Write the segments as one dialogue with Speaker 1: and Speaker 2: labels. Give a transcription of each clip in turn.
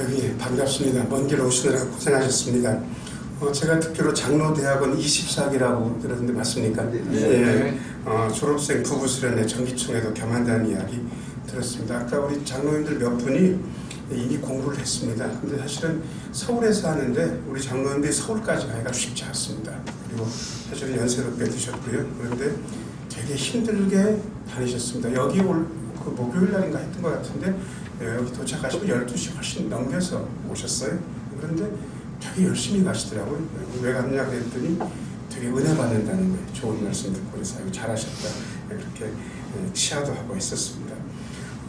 Speaker 1: 여기 반갑습니다. 먼 길 오시느라 고생하셨습니다. 어, 제가 듣기로 장로대학원 24기라고 들었는데 맞습니까?
Speaker 2: 네.
Speaker 1: 예. 어, 졸업생 부부 수련회 정기총회도 겸한다는 이야기 들었습니다. 아까 우리 장로님들 몇 분이 이미 공부를 했습니다. 근데 사실은 서울에서 하는데 우리 장로님들이 서울까지 가기가 쉽지 않습니다. 그리고 사실은 연세도 꽤 드셨고요. 그런데 되게 힘들게 다니셨습니다. 여기 올 그 목요일 날인가 했던 것 같은데 예, 여기 도착하시고 12시 훨씬 넘겨서 오셨어요. 그런데 되게 열심히 가시더라고요. 왜 갔냐 그랬더니 되게 은혜 받는다는 거예요. 좋은 말씀 듣고 그래서 잘하셨다. 그렇게 예, 치하도 하고 있었습니다.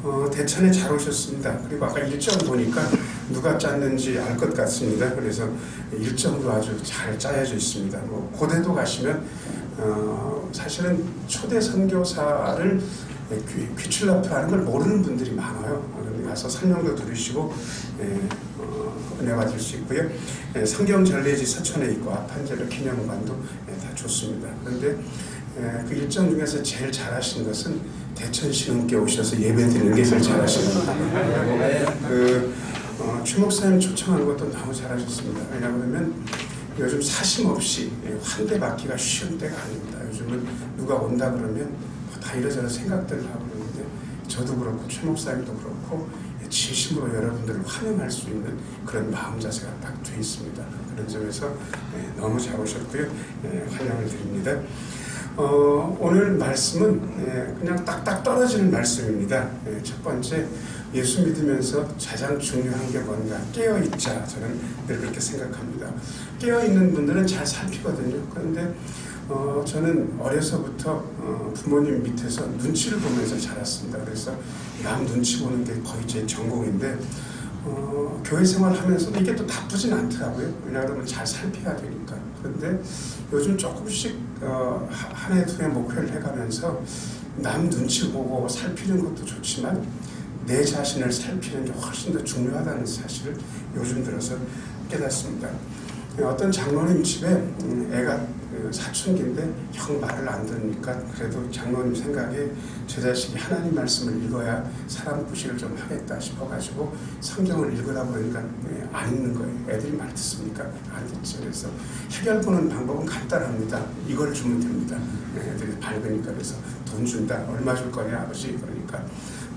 Speaker 1: 어, 대천에 잘 오셨습니다. 그리고 아까 일정 보니까 누가 짰는지 알 것 같습니다. 그래서 일정도 아주 잘 짜여져 있습니다. 뭐 고대도 가시면 어, 사실은 초대 선교사를 귀, 귀출납하는 걸 모르는 분들이 많아요. 그런데 가서 설명도 들으시고 예, 어, 은혜 받을 수 있고요. 예, 성경 전례지 서천에 있고 아판젤로 기념관도 예, 다 좋습니다. 그런데 예, 그 일정 중에서 제일 잘하신 것은 대천 신흥께 오셔서 예배 드리는 게 제일 잘하시는 거예요. 그 어, 최 목사님 초청한 것도 너무 잘하셨습니다. 왜냐하면 요즘 사심 없이 예, 환대 받기가 쉬운 때가 아닙니다. 요즘은 누가 온다 그러면 뭐 다 이러저러 생각들을 하고 그러는데 저도 그렇고 최 목사님도 그렇고 예, 진심으로 여러분들을 환영할 수 있는 그런 마음 자세가 딱 돼 있습니다. 그런 점에서 예, 너무 잘 오셨고요. 예, 환영을 드립니다. 어, 오늘 말씀은 예, 그냥 딱딱 떨어지는 말씀입니다. 예, 첫 번째 예수 믿으면서 가장 중요한 게 뭔가 깨어 있자 저는 늘 그렇게 생각합니다. 깨어 있는 분들은 잘 살피거든요. 그런데 어, 저는 어려서부터 어, 부모님 밑에서 눈치를 보면서 자랐습니다. 그래서 남 눈치 보는 게 거의 제 전공인데 어, 교회 생활하면서도 이게 또 나쁘진 않더라고요. 왜냐하면 잘 살펴야 되니까. 그런데 요즘 조금씩 어, 한 해, 두 해 목표를 해가면서 남 눈치 보고 살피는 것도 좋지만 내 자신을 살피는 게 훨씬 더 중요하다는 사실을 요즘 들어서 깨닫습니다. 어떤 장로님 집에 음, 애가 그 사춘기인데 형 말을 안 들으니까 그래도 장로님 생각에 제 자식이 하나님 말씀을 읽어야 사람 구실을 좀 하겠다 싶어가지고 성경을 읽으라 그러니까 예, 안 읽는 거예요. 애들이 말 듣습니까? 안 듣죠. 그래서 해결 보는 방법은 간단합니다. 이걸 주면 됩니다. 예, 애들이 밝으니까 그래서 돈 준다. 얼마 줄 거냐 아버지 그러니까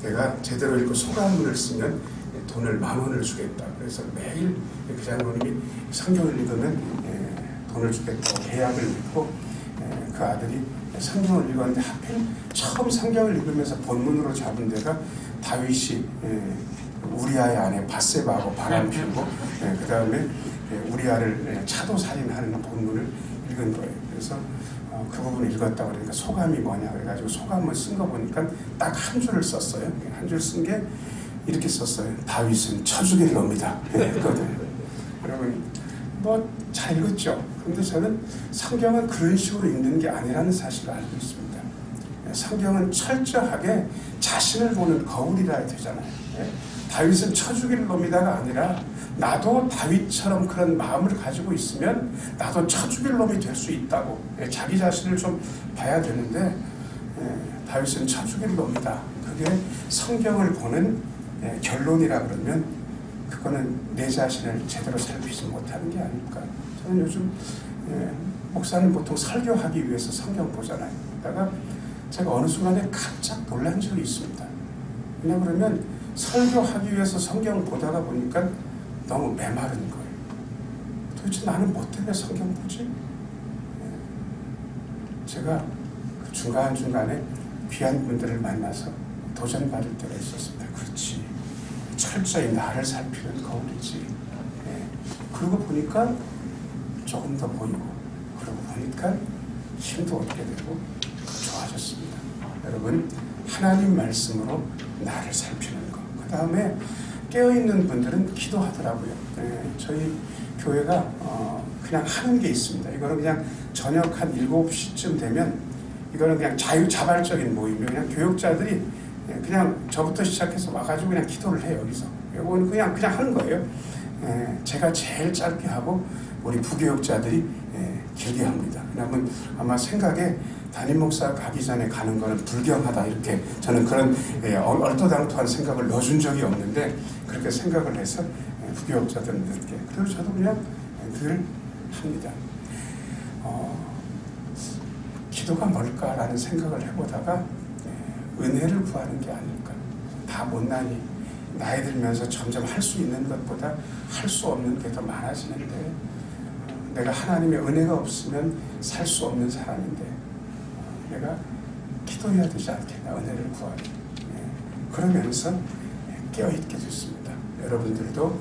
Speaker 1: 내가 제대로 읽고 소감문을 쓰면 돈을 만 원을 주겠다. 그래서 매일 그 장로님이 성경을 읽으면 예, 돈을 주겠다고 계약을 맺고 예, 그 아들이 성경을 읽었는데 하필 처음 성경을 읽으면서 본문으로 잡은 데가 다윗이 예, 우리아의 아내 바세바하고 바람 피우고 예, 그 다음에 우리아를 예, 차도 살인하는 본문을 읽은 거예요. 그래서 어, 그 부분을 읽었다 그러니까 소감이 뭐냐 그래가지고 소감을 쓴 거 보니까 딱 한 줄을 썼어요. 한 줄 쓴 게 이렇게 썼어요. 다윗은 쳐죽일 놈이다. 했거든요. 여러분 뭐 잘 읽었죠. 근데 저는 성경은 그런 식으로 읽는 게 아니라는 사실을 알고 있습니다. 성경은 철저하게 자신을 보는 거울이라 되잖아요. 예? 다윗은 쳐죽일 놈이다가 아니라 나도 다윗처럼 그런 마음을 가지고 있으면 나도 쳐죽일 놈이 될 수 있다고 예, 자기 자신을 좀 봐야 되는데 예, 다윗은 쳐죽일 놈이다. 그게 성경을 보는 예, 결론이라 그러면 그거는 내 자신을 제대로 살피지 못하는 게 아닐까. 저는 요즘 예, 목사는 보통 설교하기 위해서 성경 보잖아요. 그러다가 제가 어느 순간에 깜짝 놀란 적이 있습니다. 왜냐 그러면 설교하기 위해서 성경 보다가 보니까 너무 메마른 거예요. 도대체 나는 뭐 때문에 성경 보지? 예. 제가 그 중간중간에 귀한 분들을 만나서 도전받을 때가 있었습니다. 철저히 나를 살피는 거울이지. 예. 그러고 보니까 조금 더 보이고, 그러고 보니까 힘도 얻게 되고 좋아졌습니다. 여러분, 하나님 말씀으로 나를 살피는 것. 그 다음에 깨어있는 분들은 기도하더라고요. 예, 저희 교회가 어, 그냥 하는 게 있습니다. 이거는 그냥 저녁 한 7시쯤 되면 이거는 그냥 자유자발적인 모임이에요. 그냥 교육자들이 예, 그냥 저부터 시작해서 와가지고 그냥 기도를 해요. 여기서. 이건 그냥, 그냥 하는 거예요. 예, 제가 제일 짧게 하고 우리 부교육자들이 예, 길게 합니다. 왜냐하면 아마 생각에 담임 목사 가기 전에 가는 거는 불경하다 이렇게 저는 그런 예, 얼토당토한 생각을 넣어준 적이 없는데 그렇게 생각을 해서 예, 부교육자들께 그리고 저도 그냥 늘 합니다. 어, 기도가 뭘까라는 생각을 해보다가 예, 은혜를 구하는 게 아닐까. 다 못나니 나이 들면서 점점 할 수 있는 것보다 할 수 없는 게 더 많아지는데 어, 내가 하나님의 은혜가 없으면 살 수 없는 사람인데 어, 내가 기도해야 되지 않겠나 은혜를 구하기 예, 그러면서 깨어있게 됐습니다. 여러분들도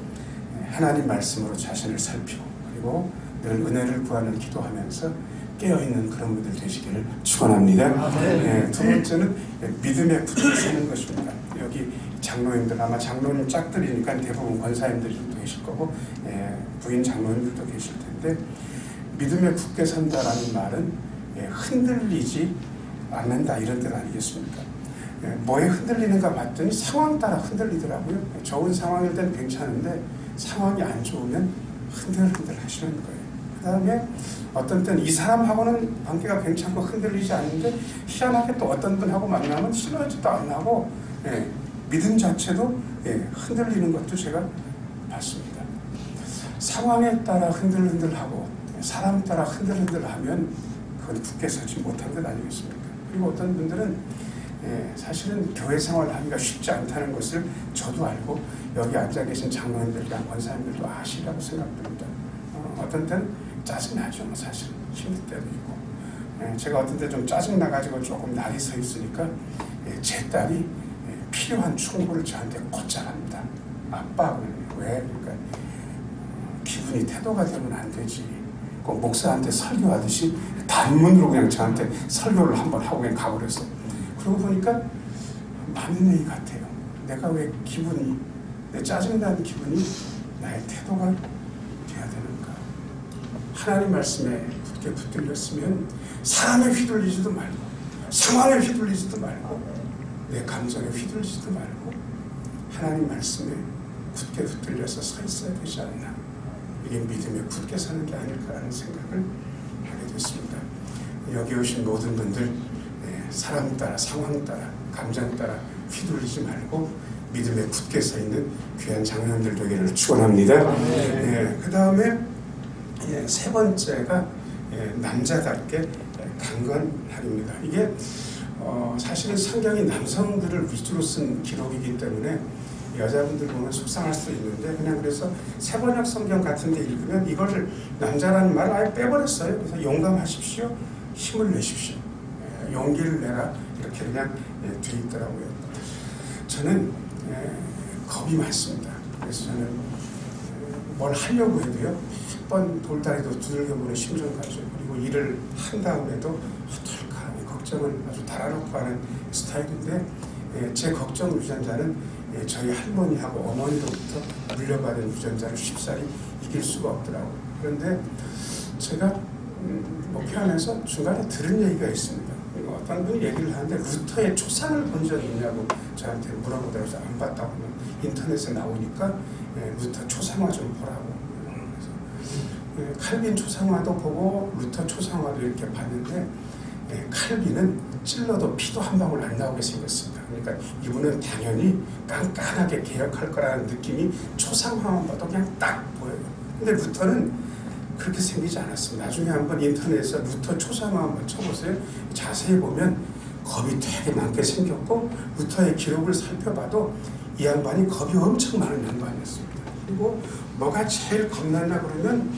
Speaker 1: 예, 하나님 말씀으로 자신을 살피고 그리고 늘 은혜를 구하는 기도하면서 깨어있는 그런 분들 되시기를 축원합니다. 예, 두 번째는 믿음에 붙어 사는 것입니다. 여기 장로님들 아마 장로님 짝들이니까 대부분 권사님들도 계실 거고 예, 부인 장로님들도 계실 텐데 믿음에 굳게 산다라는 말은 예, 흔들리지 않는다 이런 뜻 아니겠습니까? 예, 뭐에 흔들리는가 봤더니 상황 따라 흔들리더라고요. 좋은 상황일 땐 괜찮은데 상황이 안 좋으면 흔들흔들 하시는 거예요. 그 다음에 어떤 때는 이 사람하고는 관계가 괜찮고 흔들리지 않는데 희한하게 또 어떤 분하고 만나면 싫어하지도 안 하고 예, 믿음 자체도 예, 흔들리는 것도 제가 봤습니다. 상황에 따라 흔들흔들하고 사람 따라 흔들흔들하면 그건 굳게 서지 못한 것 아니겠습니까? 그리고 어떤 분들은 예, 사실은 교회 생활하기가 쉽지 않다는 것을 저도 알고 여기 앉아 계신 장로님들과 권사님들도 아시라고 생각됩니다. 어, 어떤 때는 짜증나죠, 뭐 사실 힘들 때도 있고. 예, 제가 어떤 때 좀 짜증 나가지고 조금 날이 서 있으니까 예, 제 딸이 예, 필요한 충고를 저한테 곧잘 합니다. 아빠 왜? 그러니까 어, 기분이 태도가 되면 안 되지. 그 목사한테 설교하듯이 단문으로 그냥 저한테 설교를 한번 하고 그냥 가버렸어. 그러고 보니까 맞는 얘기 같아요. 내가 왜 기분이 내 짜증나는 기분이 나의 태도가? 하나님 말씀에 굳게 붙들렸으면 사람에 휘둘리지도 말고 상황에 휘둘리지도 말고 내 감정에 휘둘리지도 말고 하나님 말씀에 굳게 붙들려서 서 있어야 되지 않나? 이게 믿음에 굳게 사는 게 아닐까라는 생각을 하게 됐습니다. 여기 오신 모든 분들 예, 사람 따라 상황 따라 감정 따라 휘둘리지 말고 믿음에 굳게 서 있는 귀한 장로님들 되기를 축원합니다. 예, 그 다음에 예, 세 번째가 예, 남자답게 강건하기입니다. 이게 어, 사실은 성경이 남성들을 위주로 쓴 기록이기 때문에 여자분들 보면 속상할 수도 있는데 그냥 그래서 세번역 성경 같은 데 읽으면 이걸 남자라는 말을 아예 빼버렸어요. 그래서 용감하십시오. 힘을 내십시오. 예, 용기를 내라. 이렇게 그냥 예, 돼 있더라고요. 저는 예, 겁이 많습니다. 그래서 저는 예, 뭘 하려고 해도요. 한번 돌다리도 두들겨 보는 심정가죠. 그리고 일을 한 다음에도 헛털카 걱정을 아주 달아놓고 하는 스타일인데 예, 제 걱정 유전자는 예, 저희 할머니하고 어머니로부터 물려받은 유전자를 쉽사리 이길 수가 없더라고요. 그런데 제가 음, 목회하면서 중간에 들은 얘기가 있습니다. 어떤 분이 얘기를 하는데 루터의 초상을 본 적이 있냐고 저한테 물어보더라고요. 안 봤다고 하면 인터넷에 나오니까 예, 루터 초상화 좀 보라고. 예, 칼빈 초상화도 보고 루터 초상화도 이렇게 봤는데 예, 칼빈은 찔러도 피도 한 방울 안 나오게 생겼습니다. 그러니까 이분은 당연히 깐깐하게 개혁할 거라는 느낌이 초상화만 봐도 그냥 딱 보여요. 근데 루터는 그렇게 생기지 않았습니다. 나중에 한번 인터넷에서 루터 초상화 한번 쳐보세요. 자세히 보면 겁이 되게 많게 생겼고 루터의 기록을 살펴봐도 이 양반이 겁이 엄청 많은 양반이었습니다. 그리고 뭐가 제일 겁나냐 그러면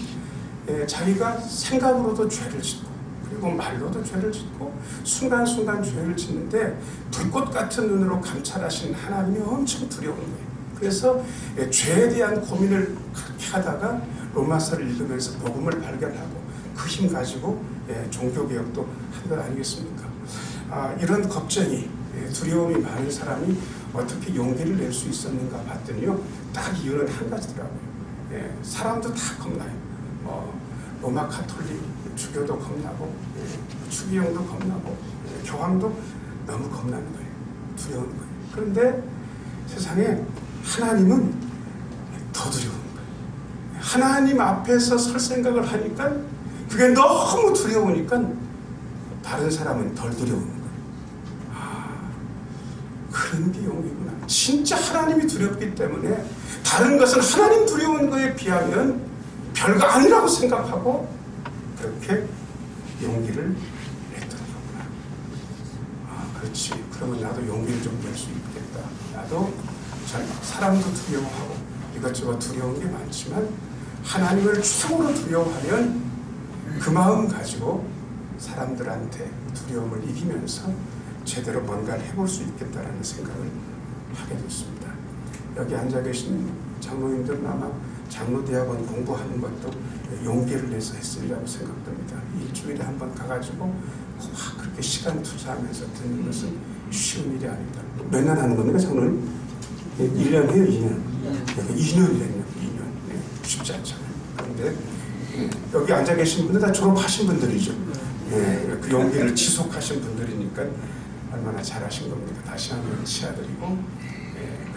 Speaker 1: 예, 자기가 생각으로도 죄를 짓고 그리고 말로도 죄를 짓고 순간순간 죄를 짓는데 불꽃 같은 눈으로 감찰하신 하나님이 엄청 두려운 거예요. 그래서 예, 죄에 대한 고민을 그렇게 하다가 로마서를 읽으면서 복음을 발견하고 그 힘 가지고 예, 종교개혁도 한 것 아니겠습니까? 아, 이런 걱정이 예, 두려움이 많은 사람이 어떻게 용기를 낼 수 있었는가 봤더니요 딱 이유는 한 가지더라고요. 예, 사람도 다 겁나요. 뭐 로마 카톨릭 주교도 겁나고 예, 추기경도 겁나고 예, 교황도 너무 겁나는 거예요. 두려운 거예요. 그런데 세상에 하나님은 더 두려운 거예요. 하나님 앞에서 설 생각을 하니까 그게 너무 두려우니까 다른 사람은 덜 두려운 거예요. 아, 그런 게 용기구나. 진짜 하나님이 두렵기 때문에 다른 것은 하나님 두려운 거에 비하면 별거 아니라고 생각하고 그렇게 용기를 냈던 거구나. 아, 그렇지. 그러면 나도 용기를 좀 낼 수 있겠다. 나도 잘 사람도 두려워하고 이것저것 두려운 게 많지만 하나님을 최고로 두려워하면 그 마음 가지고 사람들한테 두려움을 이기면서 제대로 뭔가를 해볼 수 있겠다라는 생각을 하게 됐습니다. 여기 앉아 계신 장로님들은 아마 장로대학원 공부하는 것도 용기를 내서 했으리라고 생각됩니다. 일주일에 한 번 가가지고 막 그렇게 시간 투자하면서 듣는 것은 쉬운 일이 아니다. 몇년 하는 겁니까, 장로님? 1년 해요, 2년. 2년이랬네요, 2년. 네, 쉽지 않잖아요. 그런데 예, 여기 앉아 계신 분들 다 졸업하신 분들이죠. 예, 그 용기를 지속하신 분들이니까 얼마나 잘하신 겁니까? 다시 한번 치아드리고 예,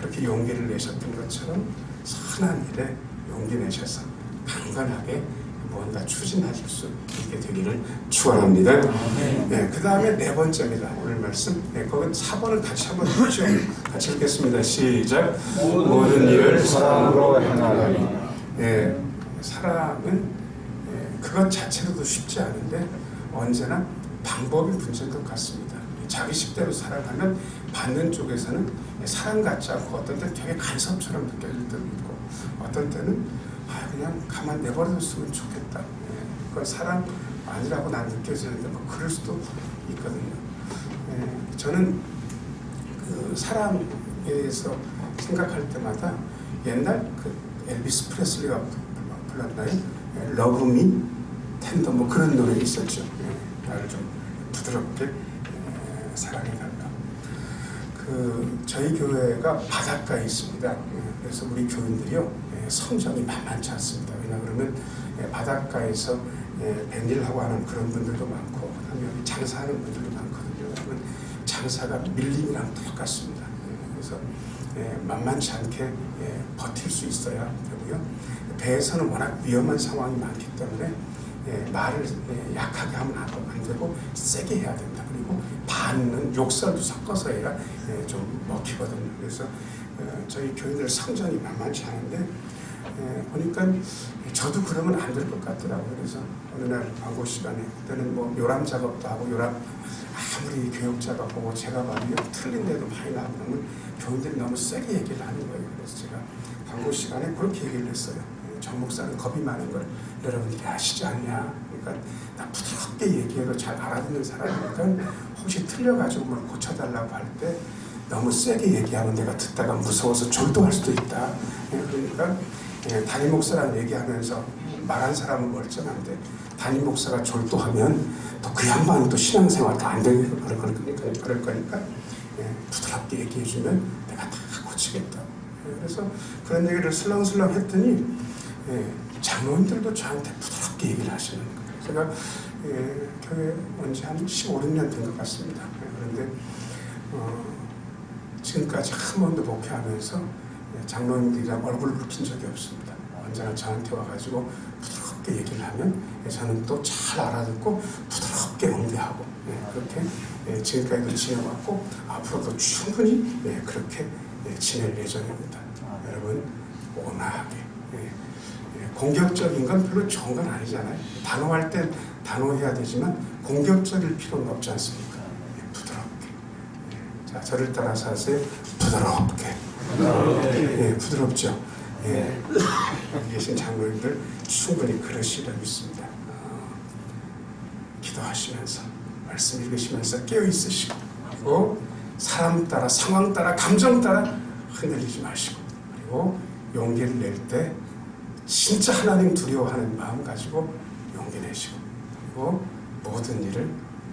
Speaker 1: 그렇게 용기를 내셨던 것처럼 선한 일에 용기 내셔서 강건하게 무언가 추진하실 수 있게 되기를 축원합니다. 네, 그 다음에 네 번째입니다. 오늘 말씀. 네, 거기 4번을 같이 한번 보죠. 같이 읽겠습니다. 시작. 모든 일을 사랑으로 행하리. 예, 사랑은 예, 그것 자체로도 쉽지 않은데 언제나 방법이 문제인 것 같습니다. 자기 식대로 살아가면 받는 쪽에서는 사랑 같지 않고 어떤 때는 되게 간섭처럼 느껴질 때도 있고 어떤 때는 아 그냥 가만 내버려뒀으면 좋겠다. 예, 그건 사랑 아니라고 난 느껴지는데 뭐 그럴 수도 있거든요. 예, 저는 그 사랑에서 생각할 때마다 옛날 그 엘비스 프레슬리가 불렀나요? 예, 러브미 텐더 뭐 그런 노래 있었죠. 예, 나를 좀 부드럽게 예, 사랑해달라. 그 저희 교회가 바닷가에 있습니다. 예, 그래서 우리 교인들이요 예, 성적이 만만치 않습니다. 왜냐 그러면 예, 바닷가에서 예, 밴일하고 하는 그런 분들도 많고 그다음에 장사하는 분들도 많거든요. 그러면 장사가 밀림이랑 똑같습니다. 예, 그래서 예, 만만치 않게 예, 버틸 수 있어야 되고요. 배에서는 워낙 위험한 상황이 많기 때문에 예, 말을 예, 약하게 하면 안, 안 되고 세게 해야 된다. 그리고 반은 욕설도 섞어서 해야 예, 좀 먹히거든요. 그래서 어, 저희 교인들 성전이 만만치 않은데 예, 보니까 저도 그러면 안 될 것 같더라고요. 그래서 어느 날 광고 시간에 그때는 뭐 요람 작업도 하고 요람 아무리 교육자가 보고 제가 봐도 틀린 데도 많이 나오면 교인들이 너무 세게 얘기를 하는 거예요. 그래서 제가 광고 시간에 그렇게 얘기를 했어요. 예, 정 목사는 겁이 많은 걸 여러분들이 아시지 않냐. 그러니까 나 부드럽게 얘기해도 잘 알아듣는 사람이니까 혹시 틀려가지고 뭘 고쳐달라고 할 때 너무 세게 얘기하면 내가 듣다가 무서워서 졸도할 수도 있다. 예, 그러니까 예, 담임 목사랑 얘기하면서 말한 사람은 멀쩡한데 담임 목사가 졸도하면 또 그 양반은 또 신앙생활 도 안 되고 그럴 거니까, 그럴 거니까 예, 부드럽게 얘기해주면 내가 다 고치겠다. 예, 그래서 그런 얘기를 슬렁슬렁 했더니 예, 장로님들도 저한테 부드럽게 얘기를 하시는 거예요. 제가 예, 교회 온지 한 15, 16년 된 것 같습니다. 예, 그런데 어, 지금까지 한 번도 목회하면서 예, 장로님들이랑 얼굴 붉힌 적이 없습니다. 언제나 저한테 와가지고 부드럽게 얘기를 하면 예, 저는 또 잘 알아듣고 부드럽게 응대하고 예, 그렇게 예, 지금까지도 지내왔고 앞으로도 충분히 예, 그렇게 예, 지낼 예정입니다. 여러분 온화하게 예, 예, 공격적인 건 별로 좋은 건 아니잖아요. 단호할 땐 단호해야 되지만 공격적일 필요는 없지 않습니까? 예, 부드럽게. 예, 자, 저를 따라서 하세요. 부드럽게. 예, 부드럽죠. 예, 여기 계신 장로님들 충분히 그러시리라 믿습니다. 어, 기도하시면서 말씀 읽으시면서 깨어 있으시고 그리고 사람 따라 상황 따라 감정 따라 흔들리지 마시고 그리고 용기를 낼 때 진짜 하나님 두려워하는 마음 가지고 용기 내시고 그리고 모든 일을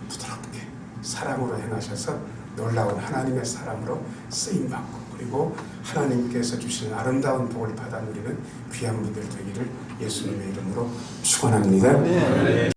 Speaker 1: 부드럽게 사랑으로 행하셔서 놀라운 하나님의 사람으로 쓰임 받고 그리고 하나님께서 주시는 아름다운 복을 받아 누리는 귀한 분들 되기를 예수님의 이름으로 축원합니다.